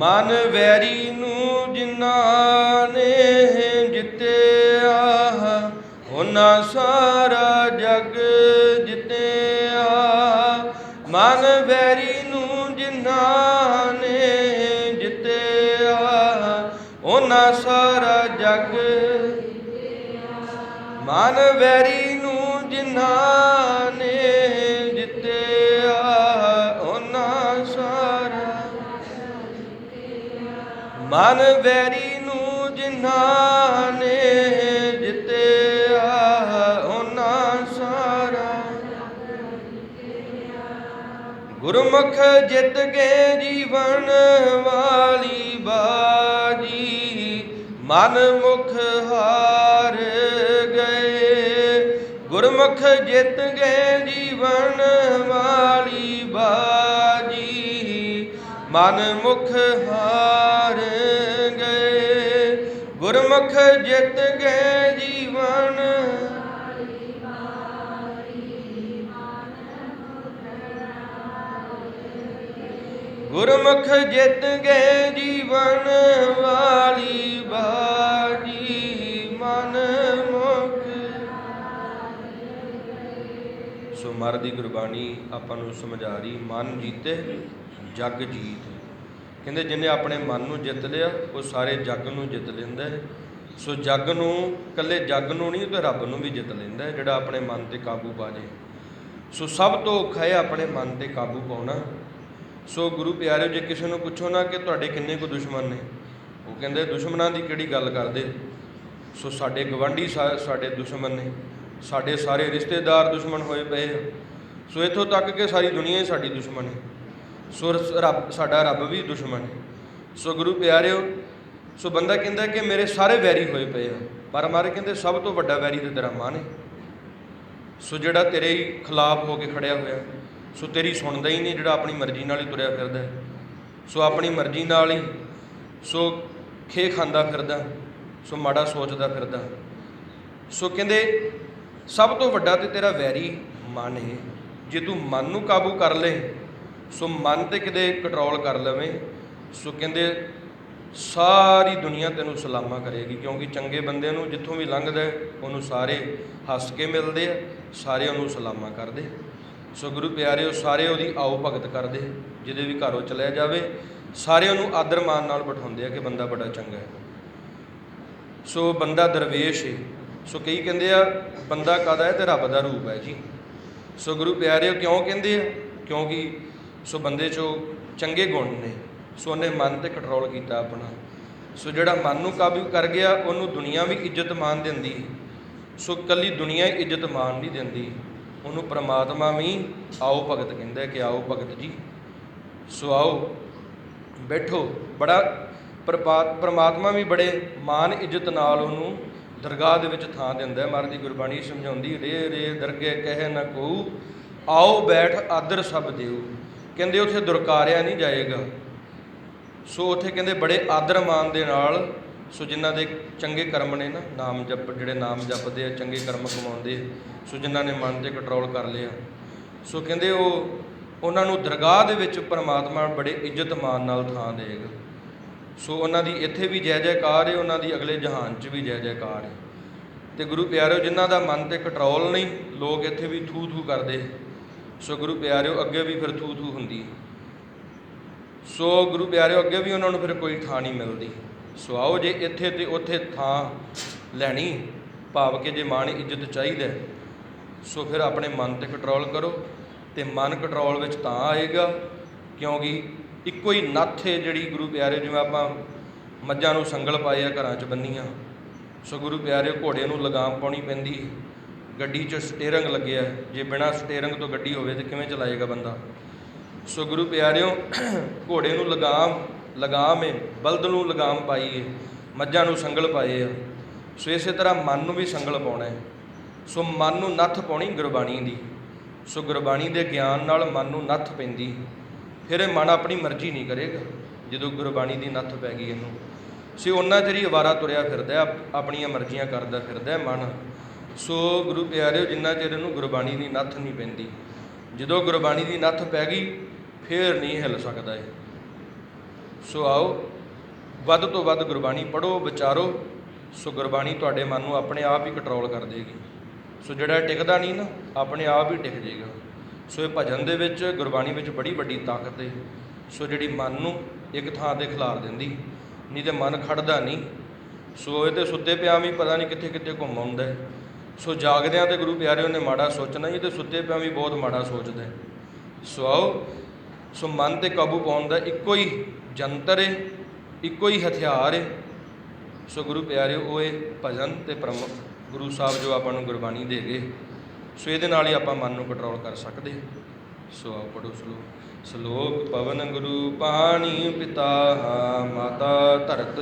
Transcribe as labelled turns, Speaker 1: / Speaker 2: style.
Speaker 1: ਮਨ ਵੈਰੀ ਨੂੰ ਜਿਨ੍ਹਾਂ ਨੇ ਜਿੱਤਿਆ, ਉਹਨਾਂ ਸਾਰਾ ਜਗ ਜਿੱਤਿਆ। ਮਨ ਵੈਰੀ ਨੂੰ ਜਿਨ੍ਹਾਂ ਨੇ ਜਿੱਤਿਆ, ਉਹਨਾਂ ਸਾਰਾ ਜਗ ਮਨ ਵੈਰੀ ਨੂੰ ਜਿਨ੍ਹਾਂ ਨੇ ਮਨ ਵੈਰੀ ਨੂੰ ਜਿਨ੍ਹਾਂ ਨੇ ਜਿੱਤਿਆ, ਉਹਨਾਂ ਸਾਰਾ ਗੁਰਮੁਖ ਜਿੱਤ ਗਏ ਜੀਵਨ ਵਾਲੀ ਬਾਜੀ, ਮਨ ਮੁਖ ਹਾਰ ਗਏ। ਗੁਰਮੁਖ ਜਿੱਤ ਗਏ ਜੀਵਨ ਵਾਲੀ ਬਾਜੀ ਮਨ ਮੁਖ ਹਾਰ ਗਏ ਗੁਰਮੁਖ ਜਿੱਤ ਗਏ ਜੀਵਨ। ਗੁਰਮੁਖ ਜਿੱਤ ਗਏ ਜੀਵਨ ਵਾਲੀ ਬਾਜੀ ਮਨ ਮੁਖ। ਸੋ ਮਰ ਦੀ ਗੁਰਬਾਣੀ ਆਪਾਂ ਨੂੰ ਸਮਝਾ ਰਹੀ, ਮਨ ਜੀਤੇ। ਜਗ ਜੀਤ। ਕਹਿੰਦੇ ਜਿਹਨੇ ਆਪਣੇ ਮਨ ਨੂੰ ਜਿੱਤ ਲਿਆ, ਉਹ ਸਾਰੇ ਜੱਗ ਨੂੰ ਜਿੱਤ ਲੈਂਦਾ ਹੈ। ਸੋ ਜੱਗ ਨੂੰ, ਇਕੱਲੇ ਜੱਗ ਨੂੰ ਨਹੀਂ, ਤੇ ਰੱਬ ਨੂੰ ਵੀ ਜਿੱਤ ਲੈਂਦਾ ਹੈ, ਜਿਹੜਾ ਆਪਣੇ ਮਨ ਤੇ ਕਾਬੂ ਪਾ ਜੇ। ਸੋ ਸਭ ਤੋਂ ਔਖਾ ਹੈ ਆਪਣੇ ਮਨ ਤੇ ਕਾਬੂ ਪਾਉਣਾ। ਸੋ ਗੁਰੂ ਪਿਆਰਿਓ, ਜੇ ਕਿਸੇ ਨੂੰ ਪੁੱਛੋ ਨਾ ਕਿ ਤੁਹਾਡੇ ਕਿੰਨੇ ਕੁ ਦੁਸ਼ਮਣ ਨੇ, ਉਹ ਕਹਿੰਦੇ, ਦੁਸ਼ਮਣਾਂ ਦੀ ਕਿਹੜੀ ਗੱਲ ਕਰਦੇ? ਸੋ ਸਾਡੇ ਗਵਾਂਢੀ ਸਾ- ਸਾਡੇ ਦੁਸ਼ਮਣ ਨੇ। ਸਾਡੇ ਸਾਰੇ ਰਿਸ਼ਤੇਦਾਰ ਦੁਸ਼ਮਣ ਹੋਏ ਪਏ ਆ। ਸੋ ਇੱਥੋਂ ਤੱਕ ਕਿ ਸਾਰੀ ਦੁਨੀਆ ਹੀ ਸਾਡੀ ਦੁਸ਼ਮਣ ਹੈ। ਸੋ ਰੱਬ, ਸਾਡਾ ਰੱਬ ਵੀ ਦੁਸ਼ਮਣ ਹੈ। ਸੋ ਗੁਰੂ ਪਿਆਰਿਓ, ਸੋ ਬੰਦਾ ਕਹਿੰਦਾ ਕਿ ਮੇਰੇ ਸਾਰੇ ਵੈਰੀ ਹੋਏ ਪਏ ਆ, ਪਰ ਮਾਰੇ ਕਹਿੰਦੇ ਸਭ ਤੋਂ ਵੱਡਾ ਵੈਰੀ ਤੇ ਤੇਰਾ ਮਨ ਹੈ। ਸੋ ਜਿਹੜਾ ਤੇਰੇ ਹੀ ਖਿਲਾਫ ਹੋ ਕੇ ਖੜਿਆ ਹੋਇਆ, ਸੋ ਤੇਰੀ ਸੁਣਦਾ ਹੀ ਨਹੀਂ ਜਿਹੜਾ ਆਪਣੀ ਮਰਜ਼ੀ ਨਾਲ ਹੀ ਤੁਰਿਆ ਫਿਰਦਾ ਹੈ। ਸੋ ਆਪਣੀ ਮਰਜ਼ੀ ਨਾਲ ਹੀ, ਸੋ ਖੇ ਖਾਂਦਾ ਫਿਰਦਾ, ਸੋ ਮਾੜਾ ਸੋਚਦਾ ਫਿਰਦਾ। ਸੋ ਕਹਿੰਦੇ ਸਭ ਤੋਂ ਵੱਡਾ ਤੇ ਤੇਰਾ ਵੈਰੀ ਮਨ ਹੈ। ਜੇ ਤੂੰ ਮਨ ਨੂੰ ਕਾਬੂ ਕਰ ਲੈ ਸੋ ਮਨ ਤੇ ਕਿਤੇ ਕੰਟਰੋਲ ਕਰ ਲਵੇਂ, ਸੋ ਕਹਿੰਦੇ ਸਾਰੀ ਦੁਨੀਆ ਤੈਨੂੰ ਸਲਾਮਾ ਕਰੇਗੀ, ਕਿਉਂਕਿ ਚੰਗੇ ਬੰਦੇ ਨੂੰ ਜਿੱਥੋਂ ਵੀ ਲੰਘਦਾ ਉਹਨੂੰ ਸਾਰੇ ਹੱਸ ਕੇ ਮਿਲਦੇ ਆ ਸਾਰੇ ਉਹਨੂੰ ਸਲਾਮਾ ਕਰਦੇ ਸੋ ਗੁਰੂ ਪਿਆਰਿਓ, ਸਾਰੇ ਉਹਦੀ ਆਓ ਭਗਤ ਕਰਦੇ ਜਿਹਦੇ ਵੀ ਘਰੋਂ ਚਲਿਆ ਜਾਵੇ ਸਾਰੇ ਉਹਨੂੰ ਆਦਰ ਮਾਨ ਨਾਲ ਬਿਠਾਉਂਦੇ ਆ ਕਿ ਬੰਦਾ ਬੜਾ ਚੰਗਾ ਹੈ। ਸੋ ਬੰਦਾ ਦਰਵੇਸ਼ ਹੈ ਸੋ ਕਈ ਕਹਿੰਦੇ ਆ, ਬੰਦਾ ਕਾਦਾ ਹੈ ਤੇ ਰੱਬ ਦਾ ਰੂਪ ਹੈ ਜੀ। ਸੋ ਗੁਰੂ ਪਿਆਰਿਓ, ਕਿਉਂ ਕਹਿੰਦੇ ਆ? ਕਿਉਂਕਿ ਸੋ ਬੰਦੇ 'ਚੋਂ ਚੰਗੇ ਗੁਣ ਨੇ, ਸੋ ਉਹਨੇ ਮਨ ਤੇ ਕੰਟਰੋਲ ਕੀਤਾ ਆਪਣਾ। ਸੋ ਜਿਹੜਾ ਮਨ ਨੂੰ ਕਾਬੂ ਕਰ ਗਿਆ, ਉਹਨੂੰ ਦੁਨੀਆ ਵੀ ਇੱਜ਼ਤ ਮਾਨ ਦਿੰਦੀ। ਸੋ ਕੱਲੀ ਦੁਨੀਆ ਹੀ ਇੱਜ਼ਤ ਮਾਨ ਨਹੀਂ ਦਿੰਦੀ। ਉਹਨੂੰ ਪ੍ਰਮਾਤਮਾ ਵੀ ਆਓ ਭਗਤ ਕਹਿੰਦਾ ਕਿ ਆਓ ਭਗਤ ਜੀ। ਸੋ ਆਓ, ਬੈਠੋ। ਬੜਾ ਪ੍ਰਪਾ- ਪ੍ਰਮਾਤਮਾ ਵੀ ਬੜੇ ਮਾਨ ਇੱਜ਼ਤ ਨਾਲ ਉਹਨੂੰ ਦਰਗਾਹ ਦੇ ਵਿੱਚ ਥਾਂ ਦਿੰਦਾ। ਹੈ ਮਹਾਰਾਜ ਦੀ ਗੁਰਬਾਣੀ ਸਮਝਾਉਂਦੀ ਰੇ ਰੇ ਦਰਗੇ ਕਹਿ ਨਾ ਕੋ ਆਓ ਬੈਠ ਆਦਰ ਸਭ ਦਿਓ। ਕਹਿੰਦੇ ਉੱਥੇ ਦੁਰਕਾਰਿਆ ਨਹੀਂ ਜਾਏਗਾ। ਸੋ ਉੱਥੇ ਕਹਿੰਦੇ ਬੜੇ ਆਦਰ ਮਾਨ ਦੇ ਨਾਲ, ਸੋ ਜਿਨ੍ਹਾਂ ਦੇ ਚੰਗੇ ਕਰਮ ਨੇ ਨਾ, ਨਾਮ ਜਪ, ਜਿਹੜੇ ਨਾਮ ਜਪਦੇ ਆ, ਚੰਗੇ ਕਰਮ ਕਮਾਉਂਦੇ ਸੋ ਜਿਨ੍ਹਾਂ ਨੇ ਮਨ ਤੇ ਕੰਟਰੋਲ ਕਰ ਲਿਆ। ਸੋ ਕਹਿੰਦੇ ਉਹ, ਉਹਨਾਂ ਨੂੰ ਦਰਗਾਹ ਦੇ ਵਿੱਚ ਪਰਮਾਤਮਾ ਬੜੇ ਇੱਜ਼ਤ ਮਾਨ ਨਾਲ ਥਾਂ ਦੇਗਾ। ਸੋ ਉਹਨਾਂ ਦੀ ਇੱਥੇ ਵੀ ਜੈ ਜੈਕਾਰ ਹੈ ਉਹਨਾਂ ਦੀ ਅਗਲੇ ਜਹਾਨ 'ਚ ਵੀ ਜੈ ਜੈਕਾਰ ਹੈ ਤੇ ਗੁਰੂ ਪਿਆਰਿਓ, ਜਿਨ੍ਹਾਂ ਦਾ ਮਨ ਤੇ ਕੰਟਰੋਲ ਨਹੀਂ, ਲੋਕ ਇੱਥੇ ਵੀ ਥੂ ਥੂ ਕਰਦੇ। ਸੋ ਗੁਰੂ ਪਿਆਰਿਓ, ਅੱਗੇ ਵੀ ਫਿਰ ਥੂ ਥੂ ਹੁੰਦੀ ਸੋ ਗੁਰੂ ਪਿਆਰਿਓ, ਅੱਗੇ ਵੀ ਉਹਨਾਂ ਨੂੰ ਫਿਰ ਕੋਈ ਥਾਂ ਨਹੀਂ ਮਿਲਦੀ। ਸੋ ਆਓ ਜੇ ਇੱਥੇ ਤੇ ਉੱਥੇ ਥਾਂ ਲੈਣੀ, ਭਾਵ ਕਿ ਜੇ ਮਾਣ, ਇੱਜ਼ਤ ਚਾਹੀਦਾ ਸੋ ਫਿਰ ਆਪਣੇ ਮਨ ਤੇ ਕੰਟਰੋਲ ਕਰੋ ਤੇ ਮਨ ਕੰਟਰੋਲ ਵਿੱਚ ਤਾਂ ਆਏਗਾ, ਕਿਉਂਕਿ ਇੱਕੋ ਹੀ ਨੱਥ ਹੈ ਜਿਹੜੀ ਗੁਰੂ ਪਿਆਰੇ ਜਿਵੇਂ ਆਪਾਂ ਮੱਝਾਂ ਨੂੰ ਸੰਗਲ ਪਾਏ ਆ ਘਰਾਂ 'ਚ ਬੰਨੀਆਂ। ਸੋ ਗੁਰੂ ਪਿਆਰੇ ਘੋੜੇ ਨੂੰ ਲਗਾਮ ਪਾਉਣੀ ਪੈਂਦੀ ਗੱਡੀ 'ਚ ਸਟੀਅਰਿੰਗ ਲੱਗਿਆ ਜੇ ਬਿਨਾਂ ਸਟੀਅਰਿੰਗ ਤੋਂ ਗੱਡੀ ਹੋਵੇ ਤੇ ਕਿਵੇਂ ਚਲਾਏਗਾ ਬੰਦਾ? ਸੋ ਗੁਰੂ ਪਿਆਰਿਓ, ਘੋੜੇ ਨੂੰ ਲਗਾਮ ਲਗਾਮ ਹੈ ਬਲਦ ਨੂੰ ਲਗਾਮ ਪਾਈ ਹੈ ਮੱਝਾਂ ਨੂੰ ਸੰਗਲ ਪਾਏ ਆ। ਸੋ ਇਸੇ ਤਰ੍ਹਾਂ ਮਨ ਨੂੰ ਵੀ ਸੰਗਲ ਪਾਉਣਾ ਹੈ ਸੋ ਮਨ ਨੂੰ ਨੱਥ ਪਾਉਣੀ ਗੁਰਬਾਣੀ ਦੀ। ਸੋ ਗੁਰਬਾਣੀ ਦੇ ਗਿਆਨ ਨਾਲ ਮਨ ਨੂੰ ਨੱਥ ਪੈਂਦੀ। ਫਿਰ ਇਹ ਮਨ ਆਪਣੀ ਮਰਜ਼ੀ ਨਹੀਂ ਕਰੇਗਾ, ਜਦੋਂ ਗੁਰਬਾਣੀ ਦੀ ਨੱਥ ਪੈ ਗਈ ਇਹਨੂੰ। ਸੋ ਉਹਨਾਂ ਚਿਰ ਅਵਾਰਾ ਤੁਰਿਆ ਫਿਰਦਾ ਆਪਣੀਆਂ ਮਰਜ਼ੀਆਂ ਕਰਦਾ ਫਿਰਦਾ ਮਨ। ਸੋ ਗੁਰੂ ਪਿਆਰਿਓ, ਜਿੰਨਾ ਚਿਰ ਇਹਨੂੰ ਗੁਰਬਾਣੀ ਦੀ ਨੱਥ ਨਹੀਂ ਪੈਂਦੀ, ਜਦੋਂ ਗੁਰਬਾਣੀ ਦੀ ਨੱਥ ਪੈ ਗਈ, ਫੇਰ ਨਹੀਂ ਹਿੱਲ ਸਕਦਾ ਇਹ। ਸੋ ਆਓ, ਵੱਧ ਤੋਂ ਵੱਧ ਗੁਰਬਾਣੀ ਪੜੋ ਵਿਚਾਰੋ, ਸੋ ਗੁਰਬਾਣੀ ਤੁਹਾਡੇ ਮਨ ਨੂੰ ਆਪਣੇ ਆਪ ਹੀ ਕੰਟਰੋਲ ਕਰ ਦੇਗੀ। ਸੋ ਜਿਹੜਾ ਟਿਕਦਾ ਨਹੀਂ ਨਾ, ਆਪਣੇ ਆਪ ਹੀ ਟਿਕ ਜਾਏਗਾ ਸੋ ਇਹ ਭਜਨ ਦੇ ਵਿੱਚ, ਗੁਰਬਾਣੀ ਵਿੱਚ ਬੜੀ ਵੱਡੀ ਤਾਕਤ ਹੈ ਸੋ ਜਿਹੜੀ ਮਨ ਨੂੰ ਇੱਕ ਥਾਂ ਤੇ ਖਿਲਾਰ ਦਿੰਦੀ, ਨਹੀਂ ਤੇ ਮਨ ਖੜਦਾ ਨਹੀਂ। ਸੋ ਇਹ ਤੇ ਸੁੱਤੇ ਪਿਆ ਵੀ ਪਤਾ ਨਹੀਂ ਕਿੱਥੇ ਕਿੱਥੇ ਘੁੰਮ ਆਉਂਦਾ ਹੈ। ਸੋ ਜਾਗਦਿਆਂ ਤੇ ਗੁਰੂ ਪਿਆਰਿਓ ਨੇ ਮਾੜਾ ਸੋਚਣਾ ਹੀ ਤੇ ਸੁੱਤੇ ਪਿਆ ਵੀ ਬਹੁਤ ਮਾੜਾ ਸੋਚਦਾ। ਹੈ। ਸੋ ਆਓ, ਸੋ ਮਨ ਤੇ ਕਾਬੂ ਪਾਉਣ ਦਾ ਇੱਕੋ ਹੀ ਜੰਤਰ ਹੈ ਇੱਕੋ ਹੀ ਹਥਿਆਰ ਹੈ ਸੋ ਗੁਰੂ ਪਿਆਰਿਓ, ਉਹ ਹੈ ਭਜਨ ਤੇ ਪ੍ਰਮ, ਗੁਰੂ ਸਾਹਿਬ ਜੋ ਆਪਾਂ ਨੂੰ ਗੁਰਬਾਣੀ ਦੇ ਗਏ। ਸੋ ਇਹਦੇ ਨਾਲ ਹੀ ਆਪਾਂ ਮਨ ਨੂੰ ਕੰਟਰੋਲ ਕਰ ਸਕਦੇ। ਸੋ ਆਓ ਪੜੋ ਸ਼ਲੋਕ। ਸ਼ਲੋਕ, ਪਵਨ ਗੁਰੂ ਪਾਣੀ ਪਿਤਾ ਮਾਤਾ ਧਰਤ।